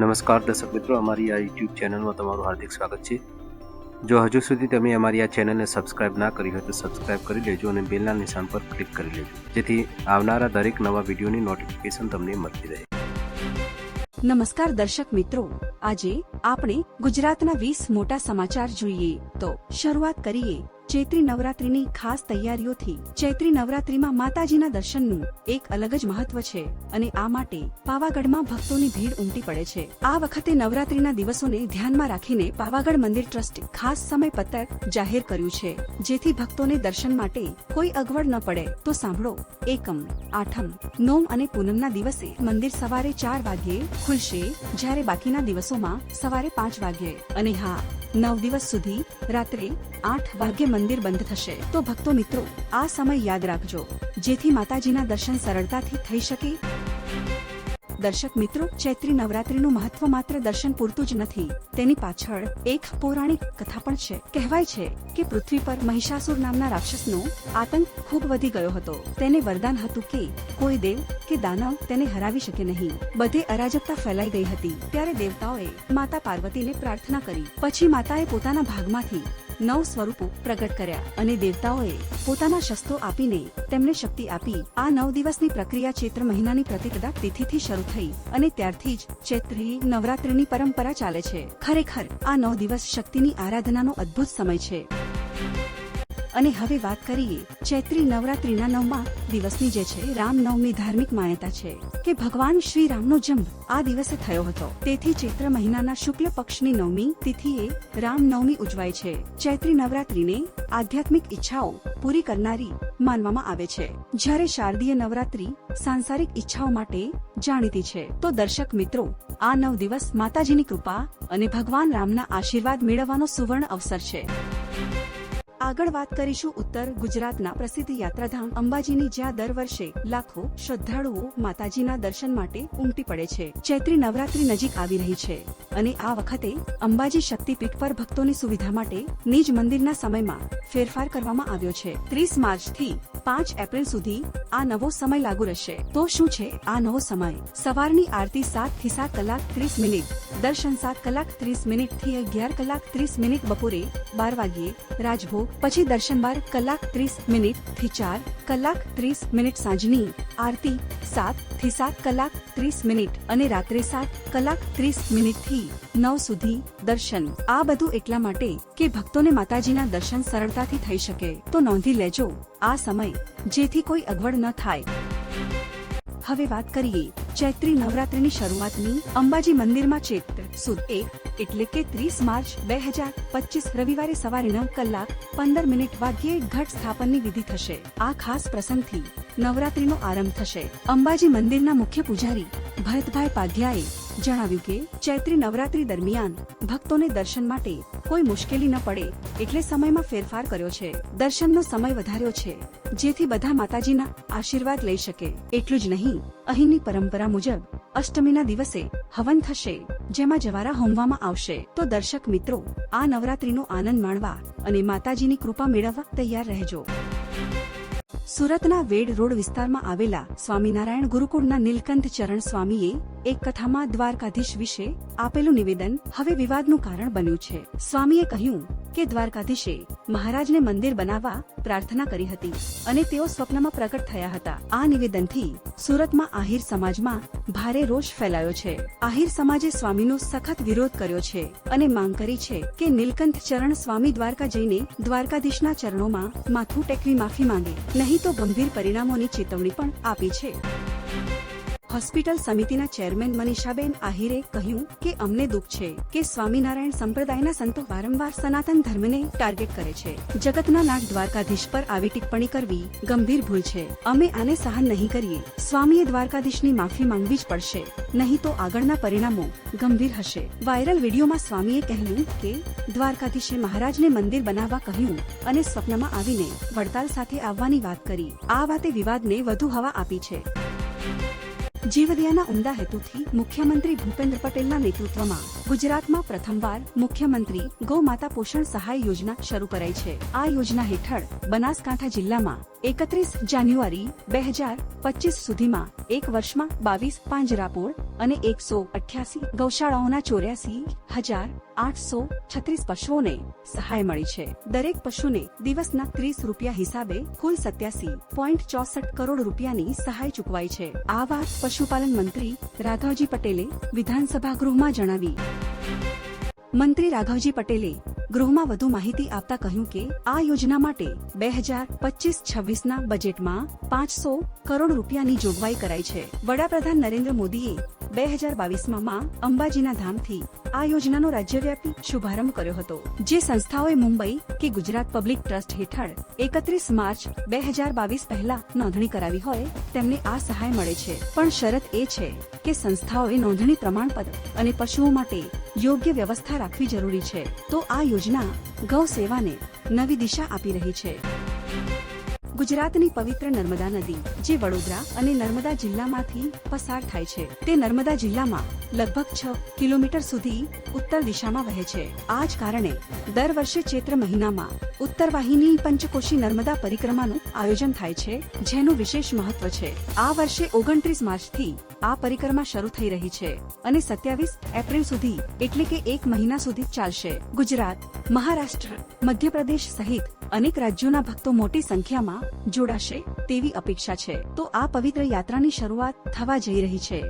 નમસ્કાર દર્શક મિત્રો, અમારી આ યુટ્યુબ ચેનલમાં તમારું હાર્દિક સ્વાગત છે. જો હજુ સુધી તમે અમારી આ ચેનલને સબસ્ક્રાઇબ ના કરી હોય તો સબસ્ક્રાઇબ કરી લેજો અને બેલના નિશાન પર ક્લિક કરી લેજો. જેથી આવનારા દરેક નવા વિડીયોની નોટિફિકેશન તમને મળતી રહે. નમસ્કાર દર્શક મિત્રો, આજે આપણે ગુજરાતના વીસ મોટા સમાચાર જોઈએ. તો શરૂઆત કરીએ. ચૈત્રી નવરાત્રીની ખાસ તૈયારીઓથી ચૈત્રી નવરાત્રીમાં માતાજીના દર્શનનું એક અલગ જ મહત્વ છે અને આ માટે પાવાગઢમાં ભક્તોની ભીડ ઉમટી પડે છે. આ વખતે નવરાત્રીના દિવસોને ધ્યાનમાં રાખીને પાવાગઢ મંદિર ટ્રસ્ટ ખાસ સમય પત્રક જાહેર કર્યું છે. જેથી ભક્તોને દર્શન માટે કોઈ અગવડ ન પડે. તો સાંભળો, એકમ, આઠમ, નોમ અને પૂનમના દિવસે મંદિર સવારે ચાર વાગ્યે ખુલશે, જ્યારે બાકીના દિવસોમાં સવારે પાંચ વાગ્યે. અને હા નવ દિવસ સુધી રાત્રે આઠ વાગ્યે મંદિર બંધ થશે. તો ભક્તો મિત્રો, આ સમય યાદ રાખજો. જેથી માતાજીના દર્શન સરળતાથી થઈ શકે. દર્શક મિત્રો, ચૈત્રી નવરાત્રીનું મહત્વ માત્ર દર્શન પૂરતું જ નથી. તેની પાછળ એક પૌરાણિક કથા પણ છે. કહેવાય છે કે પૃથ્વી પર મહિષાસુર નામના રાક્ષસનો આતંક ખૂબ વધી ગયો હતો. તેને વરદાન હતું કે કોઈ દેવ કે દાનવ તેને હરાવી શકે નહીં. બધે અરાજકતા ફેલાઈ ગઈ હતી. ત્યારે દેવતાઓએ માતા પાર્વતીને પ્રાર્થના કરી. પછી માતાએ પોતાના ભાગમાંથી નવ સ્વરૂપો પ્રગટ કર્યા અને દેવતાઓએ પોતાના શસ્ત્રો આપીને તેમને શક્તિ આપી આ નવ દિવસની પ્રક્રિયા ચૈત્ર મહિનાની પ્રતિપદા તિથિથી શરૂ થઈ અને ત્યારથી જ ચૈત્રી, નવરાત્રિની પરંપરા ચાલે છે. ખરેખર આ નવ દિવસ શક્તિની આરાધનાનો અદ્ભુત સમય છે. અને હવે વાત કરીએ ચૈત્રી નવરાત્રીના નવમા દિવસની જે છે, રામનવમી ધાર્મિક માન્યતા છે કે ભગવાન શ્રી રામનો જન્મ આ દિવસે થયો હતો. તેથી ચૈત્ર મહિનાના શુક્લ પક્ષની નવમી તિથિએ રામનવમી ઉજવાય છે. ચૈત્રી નવરાત્રીને આધ્યાત્મિક ઈચ્છાઓ પૂરી કરનારી માનવામાં આવે છે. જ્યારે શારદીય નવરાત્રી સાંસારિક ઈચ્છાઓ માટે જાણીતી છે, તો દર્શક મિત્રો, આ નવ દિવસ માતાજીની કૃપા અને ભગવાન રામના આશીર્વાદ મેળવવાનો સુવર્ણ અવસર છે. આગળ વાત કરીશું ઉત્તર ગુજરાતના પ્રસિદ્ધ યાત્રાધામ અંબાજીની, જ્યાં દર વર્ષે લાખો શ્રદ્ધાળુઓ માતાજીના દર્શન માટે ઉમટી પડે છે. ચૈત્રી નવરાત્રી નજીક આવી રહી છે અને આ વખતે અંબાજી શક્તિપીઠ પર ભક્તોની સુવિધા માટે નિજ મંદિરના સમયમાં ફેરફાર કરવામાં આવ્યો છે. ત્રીસ માર્ચથી પાંચ એપ્રિલ સુધી આ નવો સમય લાગુ રહેશે. તો શું છે આ નવો સમય? સવારની આરતી સાતથી સાત કલાક ત્રીસ મિનિટ, દર્શન સાત કલાક ત્રીસ મિનિટથી અગિયાર કલાક ત્રીસ મિનિટ બપોરે બાર વાગ્યે, રાજભોગ પછી દર્શન બાર કલાક ત્રીસ મિનિટથી ચાર કલાક ત્રીસ મિનિટ સાંજની આરતી સાતથી સાત કલાક ત્રીસ મિનિટ અને રાત્રે સાત કલાક ત્રીસ મિનિટથી નવ સુધી દર્શન. આ બધું એટલા માટે કે ભક્તોને માતાજીના દર્શન સરળતાથી થઈ શકે. તો નોંધી લેજો, આ સમય જેથી કોઈ અગવડ ન થાય. હવે વાત કરીએ ચૈત્રી નવરાત્રીની શરૂઆતની અંબાજી મંદિરમાં ચૈત્ર સુદ એક એટલે કે ત્રીસ માર્ચ બે હજાર પચીસ રવિવારે સવારે નવ કલાક પંદર મિનિટ વાગ્યે ઘટ સ્થાપનની વિધિ થશે. આ ખાસ પ્રસંગથી નવરાત્રીનો આરંભ થશે. અંબાજી મંદિરના મુખ્ય પૂજારી ભરતભાઈ પાધ્યાએ જણાવ્યું કે, ચૈત્રી નવરાત્રી દરમિયાન ભક્તોને દર્શન માટે કોઈ મુશ્કેલી ન પડે એટલે સમયમાં ફેરફાર કર્યો છે. દર્શનનો સમય વધાર્યો છે, જેથી બધા માતાજીના આશીર્વાદ લઈ શકે. એટલું જ નહીં, અહીંની પરંપરા મુજબ અષ્ટમીના દિવસે હવન થશે. જેમાં જવારા હોમવામાં આવશે. તો દર્શક મિત્રો, આ નવરાત્રીનો આનંદ માણવા અને માતાજીની કૃપા મેળવવા તૈયાર રહેજો. સુરતના વેડ રોડ વિસ્તારમાં આવેલા સ્વામિનારાયણ ગુરુકુળના નીલકંઠ ચરણ સ્વામીએ એક કથામાં દ્વારકાધીશ વિશે આપેલું નિવેદન હવે વિવાદનું કારણ બન્યું છે. સ્વામીએ કહ્યું કે દ્વારકાધીશે મહારાજને મંદિર બનાવવા પ્રાર્થના કરી હતી અને તેઓ સ્વપ્નમાં પ્રગટ થયા હતા. આ નિવેદનથી સુરતમાં આહિર સમાજમાં ભારે રોષ ફેલાયો છે. આહિર સમાજે સ્વામીનો સખત વિરોધ કર્યો છે અને માંગ કરી છે કે નીલકંઠ ચરણ સ્વામી દ્વારકા જઈને દ્વારકાધીશના ચરણોમાં માથું ટેકવી માફી માંગે. નહીં તો ગંભીર પરિણામોની ચેતવણી પણ આપી છે. હોસ્પિટલ સમિતિના ચેરમેન મનીષાબેન આહિરે કહ્યું કે અમને દુઃખ છે કે સ્વામિનારાયણ સંપ્રદાયના સંતો વારંવાર સનાતન ધર્મને ટાર્ગેટ કરે છે. જગતના નાગ દ્વારકાધીશ પર આવી ટિપ્પણી કરવી ગંભીર ભૂલ છે. અમે આને સહન નહીં કરીએ. સ્વામીએ દ્વારકાધીશની માફી માંગવી જ પડશે. નહીં તો આગળના પરિણામો ગંભીર હશે. વાયરલ વિડીયોમાં સ્વામીએ કહ્યું કે દ્વારકાધીશે મહારાજને મંદિર બનાવવા કહ્યું અને સ્વપ્નમાં આવીને વડતાલ સાથે આવવાની વાત કરી. આ વાતે વિવાદને વધુ હવા આપી છે. જીવદયાના ઉમદા હેતુથી મુખ્યમંત્રી ભૂપેન્દ્ર પટેલના નેતૃત્વમાં ગુજરાતમાં પ્રથમવાર મુખ્યમંત્રી ગૌમાતા પોષણ સહાય યોજના શરૂ કરાઈ છે. આ યોજના હેઠળ બનાસકાંઠા જિલ્લામાં એકત્રીસ જાન્યુઆરી બે હજાર પચીસ સુધીમાં એક વર્ષમાં બાવીસ પાંજરાપોળ અને એકસો અઠ્યાસી ગૌશાળાઓના ચોર્યાસી હજાર આઠસો છત્રીસ પશુઓને સહાય મળી છે. દરેક પશુને દિવસના ત્રીસ રૂપિયા હિસાબે કુલ સત્યાસી પોઈન્ટ ચોસઠ કરોડ રૂપિયાની સહાય ચૂકવાઈ છે. આ વાત પશુપાલન મંત્રી રાઘવજી પટેલે વિધાનસભા ગૃહમાં જણાવી. મંત્રી રાઘવજી પટેલે ગૃહમાં વધુ માહિતી આપતા કહ્યું કે આ યોજના માટે બે હજાર પચીસ છવ્વીસના બજેટમાં પાંચસો કરોડ રૂપિયાની જોગવાઈ કરાઈ છે. વડાપ્રધાન નરેન્દ્ર મોદીએ બે હજાર બાવીસમાં માં અંબાજીના ધામથી આ યોજનાનો રાજ્યવ્યાપી શુભારંભ કર્યો હતો, જે સંસ્થાઓએ મુંબઈ કે ગુજરાત પબ્લિક ટ્રસ્ટ હેઠળ એકત્રીસ માર્ચ બે હજાર બાવીસ પહેલા નોંધણી કરાવી હોય તેમને આ સહાય મળે છે. પણ શરત એ છે કે સંસ્થાઓએ નોંધણી પ્રમાણપત્ર અને પશુઓ માટે યોગ્ય વ્યવસ્થા રાખવી જરૂરી છે. તો આ યોજના ગૌ સેવાને નવી દિશા આપી રહી છે. ગુજરાતની પવિત્ર નર્મદા નદી, જે વડોદરા અને નર્મદા જિલ્લામાંથી પસાર થાય છે. તે નર્મદા જિલ્લામાં લગભગ છ કિલોમીટર સુધી ઉત્તર દિશામાં વહે છે. આ જ કારણે દર વર્ષે ચૈત્ર મહિનામાં ઉત્તર વાહિની પંચકોશી નર્મદા પરિક્રમાનું આયોજન થાય છે, જેનું વિશેષ મહત્વ છે. આ વર્ષે ઓગણત્રીસ માર્ચથી આ પરિક્રમા શરૂ થઈ રહી છે અને સત્યાવીસ એપ્રિલ સુધી એટલે કે એક મહિના સુધી ચાલશે. ગુજરાત, મહારાષ્ટ્ર, મધ્યપ્રદેશ સહિત અનેક રાજ્યોના ભક્તો મોટી સંખ્યામાં જોડાશે તેવી અપેક્ષા છે. તો આ પવિત્ર યાત્રાની શરૂઆત થવા જઈ રહી છે.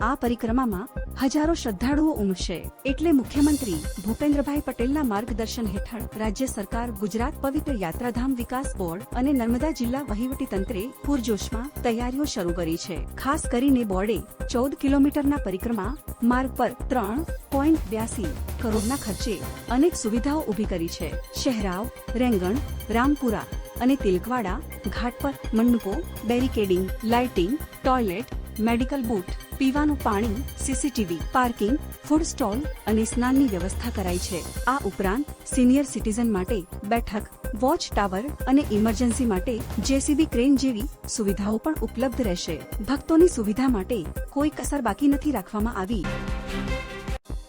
આ પરિક્રમામાં હજારો શ્રદ્ધાળુઓ ઉમટશે. એટલે મુખ્યમંત્રી ભૂપેન્દ્રભાઈ પટેલના માર્ગદર્શન હેઠળ રાજ્ય સરકાર ગુજરાત પવિત્ર યાત્રાધામ વિકાસ બોર્ડ અને નર્મદા જિલ્લા વહીવટી તંત્રે પૂરજોશમાં તૈયારીઓ શરૂ કરી છે. ખાસ કરીને બોર્ડે ચૌદ કિલોમીટરના પરિક્રમા, માર્ગ પર ત્રણ પોઈન્ટ બ્યાસી કરોડના ખર્ચે અનેક સુવિધાઓ ઊભી કરી છે. શહેરાવ, રેંગણ, રામપુરા અને તિલકવાડા, ઘાટ પર મંડપો, barricading, lighting, toilet medical booth, પીવાનું પાણી, સીસીટીવી, પાર્કિંગ, ફૂડ સ્ટોલ અને સ્નાનની વ્યવસ્થા કરાઈ છે. આ ઉપરાંત, સિનિયર સિટીઝન માટે બેઠક, વોચ ટાવર અને ઇમરજન્સી માટે જેસીબી ક્રેન જેવી સુવિધાઓ પણ ઉપલબ્ધ રહેશે. ભક્તોની સુવિધા માટે કોઈ કસર બાકી નથી રાખવામાં આવી.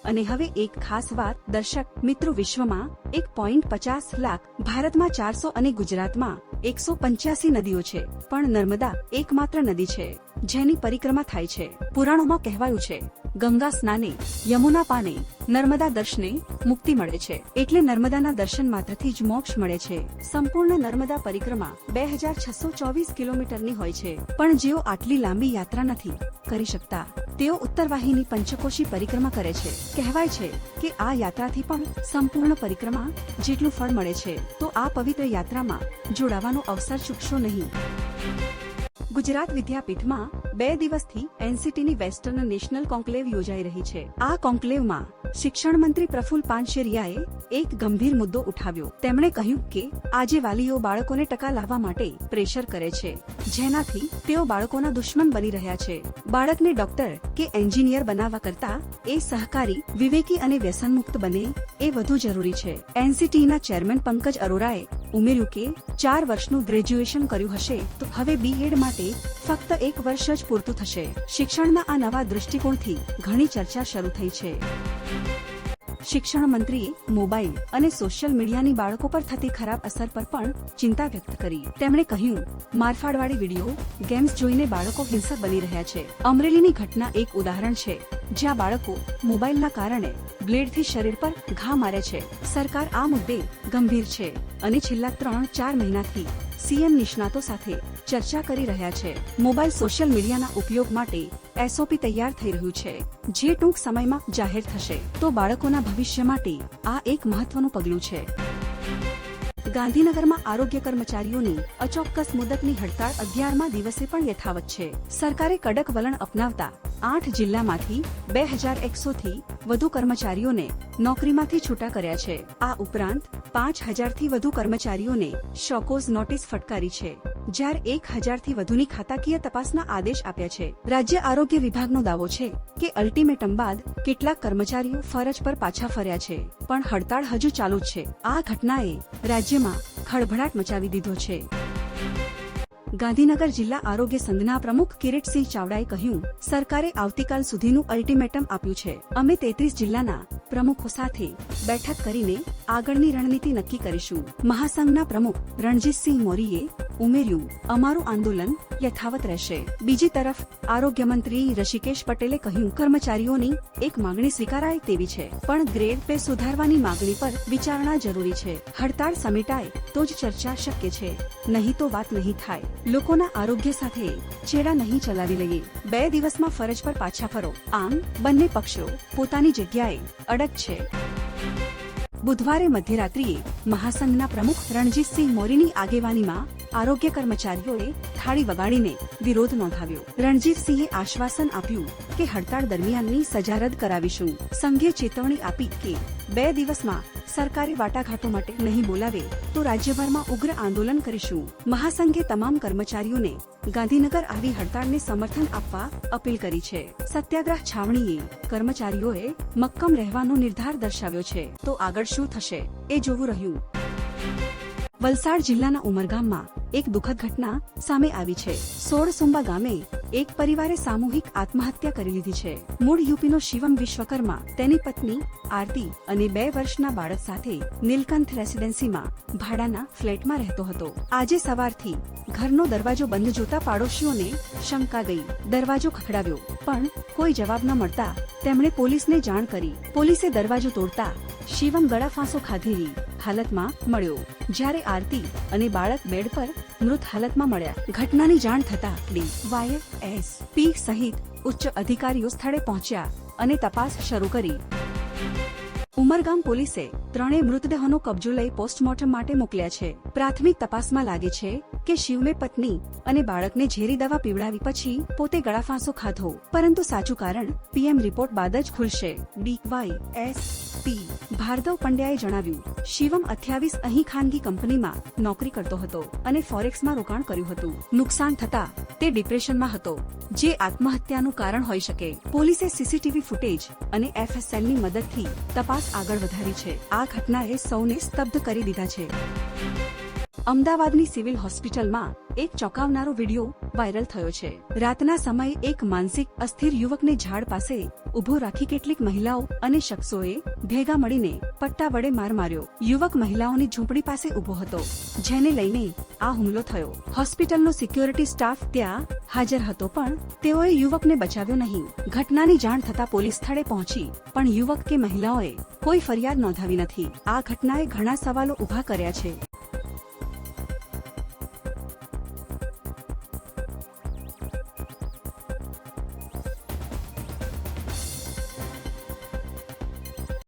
અને હવે એક ખાસ વાત, દર્શક મિત્રો વિશ્વમાં એક પોઈન્ટ પચાસ લાખ, ભારતમાં ચારસો અને ગુજરાતમાં એકસો પંચ્યાસી નદીઓ છે, પણ નર્મદા એકમાત્ર નદી છે, જેની પરિક્રમા થાય છે. પુરાણોમાં કહેવાયું છે ગંગા સ્નાને, યમુના પાને, નર્મદા દર્શને મુક્તિ મળે છે. એટલે નર્મદાના દર્શન માત્રથી જ મોક્ષ મળે છે. સંપૂર્ણ નર્મદા પરિક્રમા બે હજાર છસો ચોવીસ કિલોમીટરની હોય છે. પણ જેઓ આટલી લાંબી યાત્રા નથી કરી શકતા, તેઓ ઉત્તર વાહિની પંચકોશી પરિક્રમા કરે છે. કહેવાય છે કે આ યાત્રાથી પણ સંપૂર્ણ પરિક્રમા જેટલું ફળ મળે છે, તો આ પવિત્ર યાત્રામાં જોડાવાનો અવસર ચૂકશો નહીં. ગુજરાત વિદ્યાપીઠમાં બે દિવસથી એનસીટીની વેસ્ટર્ન નેશનલ કોન્ક્લેવ યોજાઈ રહી છે. આ કોન્ક્લેવમાં શિક્ષણ મંત્રી પ્રફુલ પાનશેરિયાએ એક ગંભીર મુદ્દો ઉઠાવ્યો. તેમણે કહ્યું કે આજે વાલીઓ બાળકોને ટકા લાવવા માટે પ્રેશર કરે છે. જેનાથી તેઓ બાળકોના દુશ્મન બની રહ્યા છે. બાળકને ડોક્ટર કે એન્જિનિયર બનાવવા કરતા એ સહકારી, વિવેકી અને વ્યસનમુક્ત બને એ વધુ જરૂરી છે. એનસીટીના ચેરમેન પંકજ અરોરાએ ઉમેર્યું કે ચાર વર્ષનું ગ્રેજ્યુએશન કર્યું હશે, તો હવે બીએડ માટે ફક્ત એક વર્ષ જ પૂરતું થશે. શિક્ષણના આ નવા દૃષ્ટિકોણથી ઘણી ચર્ચા શરૂ થઈ છે. શિક્ષણ મંત્રીએ મોબાઈલ અને સોશિયલ મીડિયાની બાળકો પર થતી ખરાબ અસર પર પણ ચિંતા વ્યક્ત કરી. તેમણે કહ્યું, મારફાડવાળી વીડિયો ગેમ્સ જોઈને બાળકો હિંસક બની રહ્યા છે. અમરેલીની ઘટના એક ઉદાહરણ છે. જ્યાં બાળકો મોબાઈલના કારણે બ્લેડથી શરીર પર ઘા મારે છે. સરકાર આ મુદ્દે ગંભીર છે અને છેલ્લા ત્રણ ચાર મહિનાથી સીએમ નિષ્ણાતો સાથે ચર્ચા કરી રહ્યા છે. મોબાઈલ સોશિયલ મીડિયાના ઉપયોગ માટે એસઓપી તૈયાર થઈ રહ્યું છે. જે ટૂંક સમયમાં જાહેર થશે. તો બાળકોના ભવિષ્ય માટે આ એક મહત્વનું પગલું છે. ગાંધીનગરમાં આરોગ્ય કર્મચારીઓની અચોક્કસ મુદતની હડતાળ અગિયારમા દિવસે પણ યથાવત છે. સરકારે કડક વલણ અપનાવતા આઠ જિલ્લામાંથી બે હજાર એકસો થી વધુ કર્મચારીઓને નોકરીમાંથી છૂટા કર્યા છે. આ ઉપરાંત પાંચ હજારથી વધુ કર્મચારીઓને શોકોઝ નોટિસ ફટકારી છે. જ્યારે એક હજારથી વધુની ખાતાકીય તપાસના આદેશ આપ્યા છે. રાજ્ય આરોગ્ય વિભાગનો દાવો છે કે અલ્ટિમેટમ બાદ કેટલાક કર્મચારીઓ ફરજ પર પાછા ફર્યા છે, પણ હડતાળ હજુ ચાલુ છે. આ ઘટનાએ રાજ્યમાં ખળભળાટ મચાવી દીધો છે. ગાંધીનગર જિલ્લા આરોગ્ય સંઘના પ્રમુખ કિરીટસિંહ ચાવડાએ કહ્યું, સરકારે આવતીકાલ સુધીનું અલ્ટિમેટમ આપ્યું છે. અમે તેત્રીસ જિલ્લાના પ્રમુખો સાથે બેઠક કરીને આગળની રણનીતિ નક્કી કરીશું. મહાસંઘના પ્રમુખ રણજીતસિંહ મોરીએ ઉમેર્યું, અમારું આંદોલન યથાવત રહેશે. બીજી તરફ, આરોગ્ય મંત્રી ઋષિકેશ પટેલે કહ્યું, કર્મચારીઓની એક માંગણી સ્વીકારાય તેવી છે, પણ ગ્રેડ પે સુધારવાની માંગણી પર વિચારણા જરૂરી છે. હડતાળ સમેટાય તો જ ચર્ચા શક્ય છે. નહીં તો વાત નહીં થાય. લોકોના આરોગ્ય સાથે ચેડા નહીં ચલાવી લઈએ. બે દિવસમાં ફરજ પર પાછા ફરો. આમ બંને પક્ષો પોતાની જગ્યાએ અડગ છે. બુધવારે મધ્યરાત્રિએ મહાસંઘના પ્રમુખ રણજીતસિંહ મોરીની આગેવાનીમાં આરોગ્ય કર્મચારીઓએ થાળી વગાડીને વિરોધ નોંધાવ્યો. રણજીતસિંહે આશ્વાસન આપ્યું કે હડતાળ દરમિયાનની સજા રદ કરાવીશું. સંઘે ચેતવણી આપી કે બે દિવસમાં સરકારી વાટાઘાટો માટે નહીં બોલાવે તો રાજ્યભરમાં ઉગ્ર આંદોલન કરીશું. મહાસંઘે તમામ કર્મચારીઓને ગાંધીનગર આવી હડતાળને સમર્થન આપવા અપીલ કરી છે. સત્યાગ્રહ છાવણીએ કર્મચારીઓએ મક્કમ રહેવાનો નિર્ધાર દર્શાવ્યો છે. તો આગળ શું થશે? એ જોવું રહ્યું. વલસાડ જિલ્લાના ઉમરગામમાં એક દુઃખદ ઘટના સામે આવી છે. સોળસુંબા ગામે એક પરિવારે સામૂહિક આત્મહત્યા કરી લીધી છે. મૂળ યુપીનો શિવમ વિશ્વકર્મા, તેની પત્ની, આરતી અને બે વર્ષના બાળક સાથે નીલકંઠ રેસિડેન્સીમાં ભાડાના ફ્લેટમાં રહેતો હતો. આજે સવારથી ઘરનો દરવાજો બંધ જોતા પાડોશીઓને શંકા ગઈ. દરવાજો ખખડાવ્યો, પણ કોઈ જવાબ ન મળતા તેમણે પોલીસને જાણ કરી. પોલીસે દરવાજો તોડતા શિવમ ગળાફાંસો ખાધેલી હાલતમાં મળ્યો. જ્યારે આરતી અને બાળક બેડ પર મૃત હાલતમાં મળ્યા. ઘટનાની જાણ થતા ડી. વાય. એસ. પી. સહિત ઉચ્ચ અધિકારીઓ સ્થળે પહોંચ્યા અને તપાસ શરૂ કરી. ઉમરગામ પોલીસે ત્રણેય મૃતદેહનો કબજો લઈ પોસ્ટમોર્ટમ માટે મોકલ્યા છે. પ્રાથમિક તપાસમાં લાગે છે કે શિવમે પત્ની અને બાળકને ઝેરી દવા પીવડાવી પછી પોતે ગળાફાંસો ખાધો. પરંતુ સાચું કારણ પીએમ રિપોર્ટ બાદ જ ખુલશે. D Y S P. Bhargav પંડ્યાએ જણાવ્યું, શિવમ અઠ્યાવીસ અહીં ખાનગી કંપનીમાં નોકરી કરતો હતો અને ફોરેક્સમાં રોકાણ કર્યું હતું. નુકસાન થતા તે ડિપ્રેશનમાં હતો, જે આત્મહત્યાનું કારણ હોઈ શકે. પોલીસે સીસીટીવી ફૂટેજ અને એફએસએલની મદદથી તપાસ આગળ વધારી છે. આ ઘટનાએ સૌને સ્તબ્ધ કરી દીધા છે. અમદાવાદની સિવિલ હોસ્પિટલમાં એક ચોંકાવનારો વિડિયો વાયરલ થયો છે. રાતના સમયે એક માનસિક અસ્થિર યુવકને ઝાડ પાસે ઊભો રાખી કેટલીક મહિલાઓ અને શખ્સોએ ભેગા મળીને પટ્ટા વડે માર માર્યો. યુવક મહિલાઓની ઝૂંપડી પાસે ઊભો હતો, જેને લઈને આ હુમલો થયો. હોસ્પિટલનો સિક્યોરિટી સ્ટાફ ત્યાં હાજર હતો, પણ તેઓએ યુવકને બચાવ્યો નહીં. ઘટનાની જાણ થતા પોલીસ સ્થળે પહોંચી, પણ યુવક કે મહિલાઓએ કોઈ ફરિયાદ નોંધાવી નથી. આ ઘટનાએ ઘણા સવાલો ઊભા કર્યા છે.